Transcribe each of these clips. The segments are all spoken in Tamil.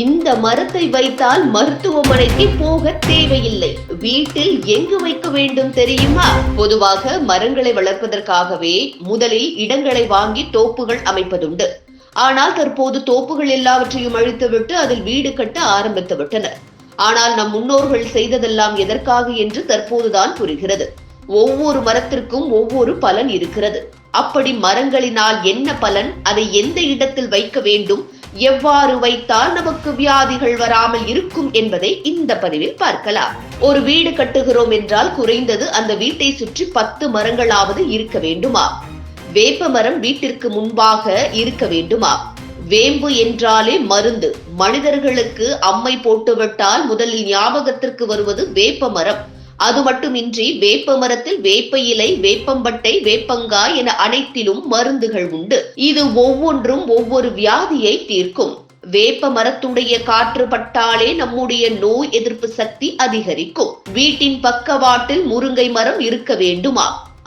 இந்த மரத்தை வைத்தால் மருத்துவமனைக்கு போக தேவையில்லை. வீட்டில் எங்கு வைக்க வேண்டும் தெரியுமா? பொதுவாக மரங்களை வளர்ப்பதற்காகவே முதலில் இடங்களை வாங்கி தோப்புகள் அமைப்பதுண்டு. ஆனால் தற்போது தோப்புகள் எல்லாவற்றையும் அழித்துவிட்டு அதில் வீடு கட்ட ஆரம்பித்து விட்டனர். ஆனால் நம் முன்னோர்கள் செய்ததெல்லாம் எதற்காக என்று தற்போதுதான் புரிகிறது. ஒவ்வொரு மரத்திற்கும் ஒவ்வொரு பலன் இருக்கிறது. அப்படி மரங்களினால் என்ன பலன்? அதை எந்த இடத்தில் வைக்க வேண்டும்? எவ்வாறு வைத்தால் நமக்கு வியாதிகள் வராமல் இருக்கும் என்பதை இந்த பதிவில் பார்க்கலாம். ஒரு வீடு கட்டுகிறோம் என்றால் குறைந்தது அந்த வீட்டை சுற்றி பத்து மரங்களாவது இருக்க வேண்டுமா? வேப்ப மரம் வீட்டிற்கு முன்பாக இருக்க வேண்டுமா? வேம்பு என்றாலே மருந்து. மனிதர்களுக்கு அம்மை போட்டுவிட்டால் முதலில் ஞாபகத்திற்கு வருவது வேப்ப மரம். அது மட்டுமின்றி வேப்ப மரத்தில் வேப்ப இலை வேப்பம்பட்டை வேப்பங்காய் என அனைத்திலும் மருந்துகள் உண்டு. இது ஒவ்வொன்றும் ஒவ்வொரு வியாதியை தீர்க்கும். வேப்ப மரத்துடைய காற்று பட்டாலே நம்முடைய நோய் எதிர்ப்பு சக்தி அதிகரிக்கும். வீட்டின் பக்கவாட்டில் முருங்கை மரம் இருக்க வேண்டுமா?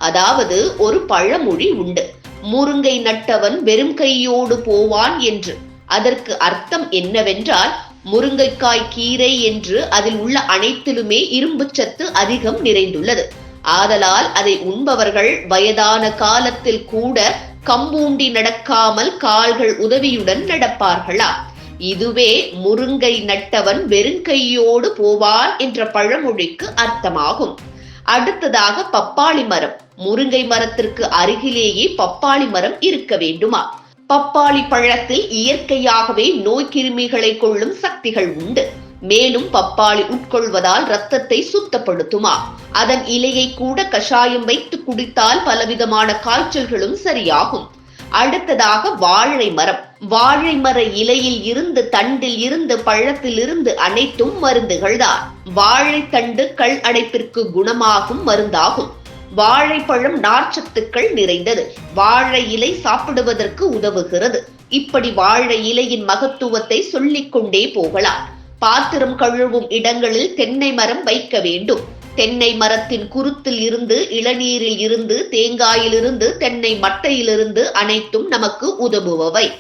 அதாவது ஒரு பழமொழி உண்டு. முருங்கை நட்டவன் வெறும் கையோடு போவான் என்று. அதற்கு அர்த்தம் என்னவென்றால் முருங்கைக்காய் கீரை என்று அதில் உள்ள அனைத்திலுமே இரும்பு சத்து அதிகம் நிறைந்துள்ளது. ஆதலால் அதை உண்பவர்கள் வயதான காலத்தில் கூட கம்பூண்டி நடக்காமல் கால்கள் உதவியுடன் நடப்பார்களா? இதுவே முருங்கை நட்டவன் வெறுங்கையோடு போவான் என்ற பழமொழிக்கு அர்த்தமாகும். அடுத்ததாக பப்பாளி மரம். முருங்கை மரத்திற்கு அருகிலேயே பப்பாளி மரம் இருக்க வேண்டுமா? பப்பாளி பழத்தில் இயற்கையாகவே நோய் கிருமிகளை கொள்ளும் சக்திகள் உண்டு. மேலும் பப்பாளி உட்கொள்வதால் ரத்தத்தை சுத்தப்படுத்துமா? அதன் இலையை கூட கஷாயம் வைத்து குடித்தால் பலவிதமான காய்ச்சல்களும் சரியாகும். அடுத்ததாக வாழை மரம். வாழை மர இலையில் இருந்து தண்டில் இருந்து பழத்தில் இருந்து அனைத்தும் மருந்துகள் தான் வாழைத்தண்டு கல் அடைப்பிற்கு குணமாகும் மருந்தாகும். வாழைப்பழம் நார்ச்சத்துக்கள் நிறைந்தது. வாழை இலை சாப்பிடுவதற்கு உதவுகிறது. இப்படி வாழை இலையின் மகத்துவத்தை சொல்லிக் கொண்டே போகலாம். பாத்திரம் கழுவும் இடங்களில் தென்னை மரம் வைக்க வேண்டும். தென்னை மரத்தின் குருத்தில் இருந்து இளநீரில் இருந்து தேங்காயிலிருந்து தென்னை மட்டையிலிருந்து அனைத்தும் நமக்கு உதவுபவை.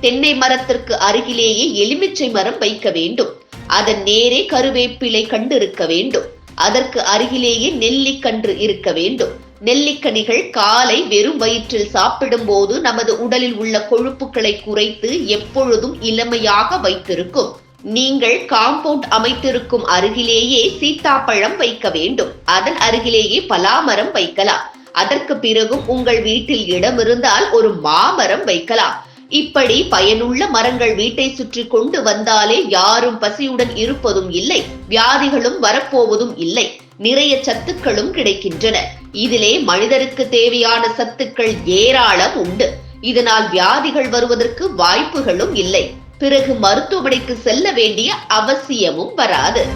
தென்னை மரத்திற்கு அருகிலேயே எலுமிச்சை மரம் வைக்க வேண்டும். அதன் நேரே கருவேப்பிலை கண்டு இருக்க வேண்டும். அதற்கு அருகிலேயே நெல்லிக்கன்று இருக்க வேண்டும். நெல்லிக்கனிகள் காலை வெறும் வயிற்றில் சாப்பிடும் போது நமது உடலில் உள்ள கொழுப்புகளை குறைத்து எப்பொழுதும் இளமையாக வைத்திருக்கும். நீங்கள் காம்பவுண்ட் அமைத்திருக்கும் அருகிலேயே சீத்தாப்பழம் வைக்க வேண்டும். அதன் அருகிலேயே பலாமரம் வைக்கலாம். அதற்கு பிறகும் உங்கள் வீட்டில் இடம் இருந்தால் ஒரு மாமரம் வைக்கலாம். இப்படி பயனுள்ள மரங்கள் வீட்டை சுற்றி கொண்டு வந்தாலே யாரும் பசியுடன் இருப்பதும் இல்லை வியாதிகளும் வரப்போவதும் இல்லை. நிறைய சத்துக்களும் கிடைக்கின்றன. இதிலே மனிதருக்கு தேவையான சத்துக்கள் ஏராளம் உண்டு. இதனால் வியாதிகள் வருவதற்கு வாய்ப்புகளும் இல்லை. பிறகு மருத்துவமனைக்கு செல்ல வேண்டிய அவசியமும் வராது.